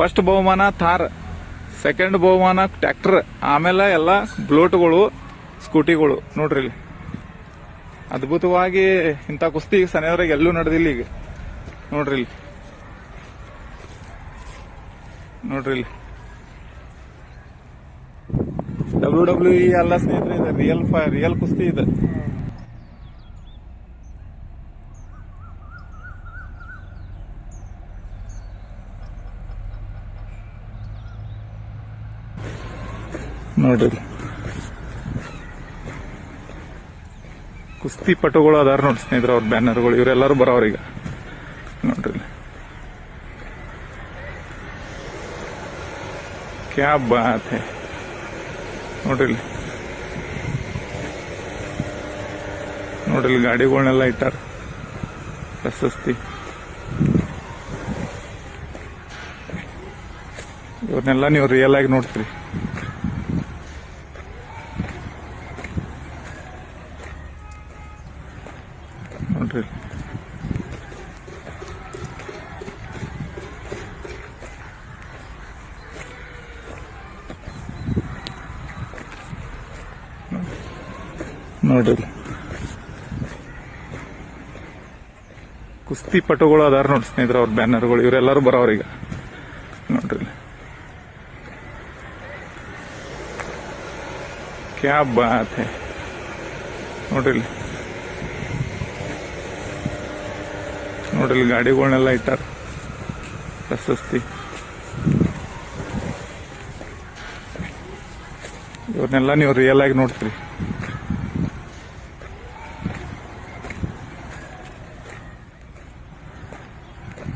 First ಬಹುಮಾನ, Thar. Second ಬಹುಮಾನ tractor ಆಮೇಲೆ ಎಲ್ಲ ಬ್ಲೋಟ್ಗಳು ಸ್ಕೂಟಿಗಳು. ನೋಡ್ರಿ ಇಲ್ಲಿ. ಅದ್ಭುತವಾಗಿ ಇಂಥ ಕುಸ್ತಿ ಈಗ ಸನೆಯವ್ರಾಗ ಎಲ್ಲೂ ನಡೆದಿಲ್ಲ ಈಗ. ನೋಡ್ರಿ ಇಲ್ಲಿ. ನೋಡ್ರಿ ಇಲ್ಲಿ. ಡಬ್ಲ್ಯೂ ಡಬ್ಲ್ಯೂ ಇ ಎಲ್ಲ ಸ್ನೇಹಿತರೆ, ಇದೆ ರಿಯಲ್ ರಿಯಲ್ ಕುಸ್ತಿ ಇದೆ. ನೋಡ್ರಿ. ಕುಸ್ತಿ ಪಟುಗಳು ಅದಾರ ನೋಡಿ ಸ್ನೇಹಿತರೆ, ಅವ್ರ ಬ್ಯಾನರ್ಗಳು, ಇವರೆಲ್ಲರೂ ಬರೋರು ಈಗ. ನೋಡ್ರಿ. ಕ್ಯಾಬ್ ಕ್ಯಾ ಬಾತ್ ಹೈ. ನೋಡ್ರಿ. ನೋಡ್ರಿ ಗಾಡಿಗಳನ್ನೆಲ್ಲ ಇಟ್ಟಾರ. ಪ್ರಶಸ್ತಿ. ಇವ್ರನ್ನೆಲ್ಲ ನೀವು ರಿಯಲ್ ಆಗಿ ನೋಡ್ತೀರಿ. ಇಲ್ಲಿ. ಕುಸ್ತಿ ಪಟುಗಳು ಅದಾರ ನೋಡಿ ಸ್ನೇಹಿತರ, ಅವ್ರ ಬ್ಯಾನರ್ಗಳು, ಇವರೆಲ್ಲರೂ ಬರೋರು ಈಗ. ನೋಡ್ರಿ ಕ್ಯಾಬ್ ಕ್ಯಾ ಬಾತ್ ನೋಡ್ರಿ. ನೋಡ್ರಿ ಗಾಡಿಗಳನ್ನೆಲ್ಲ ಇಟ್ಟಾರ. ಪ್ರಶಸ್ತಿ. ಇವ್ರನ್ನೆಲ್ಲ ನೀವು ರಿಯಲ್ ಆಗಿ ನೋಡ್ತೀರಿ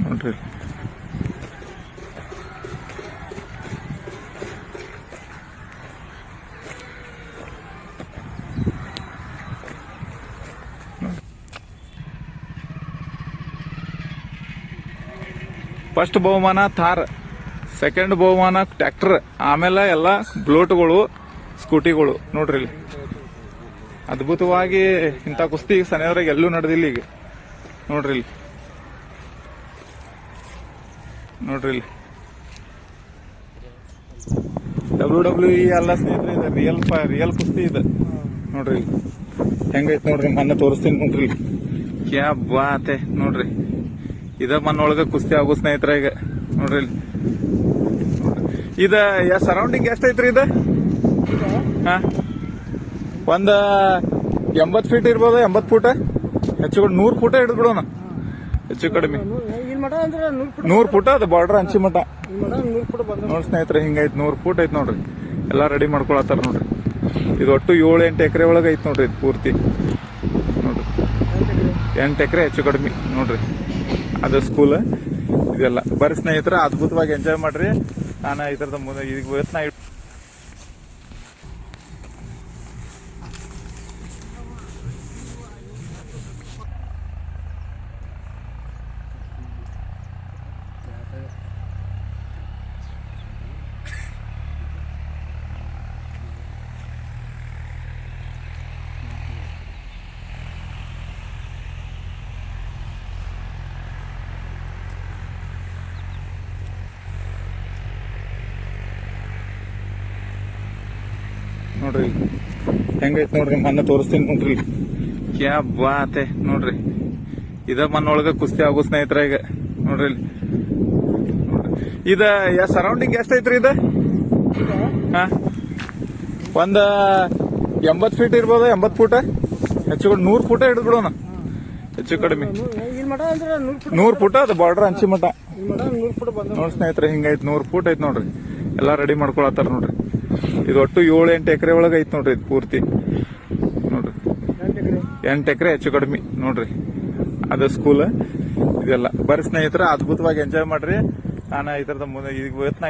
ನೋಡ್ರಿ. ಫಸ್ಟ್ ಬಹುಮಾನ ಥಾರ್ ಸೆಕೆಂಡ್ ಬಹುಮಾನ ಟ್ರ್ಯಾಕ್ಟರ್, ಆಮೇಲೆ ಎಲ್ಲ ಬ್ಲೋಟ್ಗಳು ಸ್ಕೂಟಿಗಳು, ನೋಡ್ರಿ ಇಲ್ಲಿ. ಅದ್ಭುತವಾಗಿ ಇಂಥ ಕುಸ್ತಿ ಈಗ ಸನೆಯವ್ರಾಗ ಎಲ್ಲೂ ನಡೆದಿಲ್ಲ ಈಗ. ನೋಡ್ರಿ ಇಲ್ಲಿ. ನೋಡ್ರಿ ಇಲ್ಲಿ. ಡಬ್ಲ್ಯೂ ಡಬ್ಲ್ಯೂ ಇ ಎಲ್ಲ ಸ್ನೇಹಿತರೆ, ಇದೆ ರಿಯಲ್ ರಿಯಲ್ ಕುಸ್ತಿ ಇದೆ. ನೋಡ್ರಿ ಹೆಂಗೈತೆ ನೋಡ್ರಿ ಮೊನ್ನೆ ತೋರಿಸ್ತೀನಿ ನೋಡ್ರಿ. ಕ್ಯಾ ಬಾತೆ ನೋಡ್ರಿ. ಇದ ಮಣ್ಣೊಳಗ ಕುಸ್ತಿ ಆಗೋ ಸ್ನೇಹಿತರ ಈಗ. ನೋಡ್ರಿ ಇದ ಸರೌಂಡಿಂಗ್ ಎಷ್ಟೈತ್ರಿ ಇದ? ಹಾ? ಒಂದ ಎಂಬತ್ ಫೀಟ್ ಇರ್ಬೋದು? ಎಂಬತ್ ಫೂಟ ಹೆಚ್ಚು ಕಡಿಮೆ ನೂರ್ ಫೂಟ ಹಿಡಿದು ಬಿಡೋಣ. ಹೆಚ್ಚು ಕಡಿಮೆ. ನೂರ್ ಫುಟ್ ಅದು ಬಾರ್ಡರ್ ಹಂಚಿ ಮಠ. ನೋಡಿ ಸ್ನೇಹಿತರೆ, ಹಿಂಗೈತ್. ನೂರ್ ಫೂಟ್ ಐತ್ ನೋಡ್ರಿ. ಎಲ್ಲಾ ರೆಡಿ ಮಾಡ್ಕೊಳತ್ತಾರ ನೋಡ್ರಿ. ಇದು ಒಟ್ಟು ಏಳು, ಎಂಟು ಎಕರೆ ಒಳಗೆ ಐತ್ ನೋಡ್ರಿ ಇದು ಪೂರ್ತಿ. ನೋಡ್ರಿ. ಎಂಟು ಎಕರೆ ಹೆಚ್ಚು ಕಡಿಮೆ ನೋಡ್ರಿ. ಅದು ಸ್ಕೂಲ್ ಇದೆಲ್ಲ. ಬರ್ರಿ ಸ್ನೇಹಿತರೆ, ಅದ್ಭುತವಾಗಿ ಎಂಜಾಯ್ ಮಾಡ್ರಿ. ನಾನು ಇದ್ರದ ಮುಂದೆ ಇವತ್ತು ನಾ ನೋಡ್ರಿ ಇಲ್ಲಿ. ಹೆಂಗೈತ್ ನೋಡ್ರಿ ಮೊನ್ನೆ ತೋರಿಸ್ತೀನಿ ನೋಡ್ರಿ ಇಲ್ಲಿ. ಕ್ಯಾ ಬಾತ್ ಹೈ, ನೋಡ್ರಿ ಇದ ಮಣ್ಣೊಳಗ ಕುಸ್ತಿ ಆಗೋ ಸ್ನೇಹಿತರ ಈಗ, ನೋಡ್ರಿ ಇಲ್ಲಿ. ನೋಡ್ರಿ. ಇದ ಸರೌಂಡಿಂಗ್ ಎಷ್ಟೈತ್ರಿ ಇದ? ಒಂದ ಎಂಬತ್ ಫೀಟ್ ಇರ್ಬೋದು, ಎಂಬತ್ ಫೂಟ ಹೆಚ್ಚು ಕಡಿಮೆ ನೂರ್ ಫೂಟ ಹಿಡಿದ್ ಬಿಡೋಣ. ಹೆಚ್ಚು ಕಡಿಮೆ. ನೂರ್ ಫೂಟ ಅದು ಬಾರ್ಡರ್ ಅಂಚಿ ಮಠ. ನೋಡ್ ಸ್ನೇಹಿತರೆ, ಹಿಂಗೈತ್, ನೂರ್ ಫೂಟ್ ಐತ್ ನೋಡ್ರಿ. ಎಲ್ಲಾ ರೆಡಿ ಮಾಡ್ಕೊಳತ್ತಾರ ನೋಡ್ರಿ. ಇದು ಒಟ್ಟು ಏಳು, ಎಂಟು ಎಕರೆ ಒಳಗೆ ಐತ್ ನೋಡ್ರಿ ಇದು ಪೂರ್ತಿ. ನೋಡ್ರಿ. ಎಂಟು ಎಕರೆ ಹೆಚ್ಚು ಕಡಿಮೆ, ನೋಡ್ರಿ. ಅದು ಸ್ಕೂಲ್ ಇದೆಲ್ಲ. ಬರ್ರಿ ಸ್ನೇಹಿತರೆ, ಅದ್ಭುತವಾಗಿ ಎಂಜಾಯ್ ಮಾಡ್ರಿ. ನಾನು ಇದ್ರದ ಮುಂದೆ ಈಗ ಇವತ್ತು ನಾ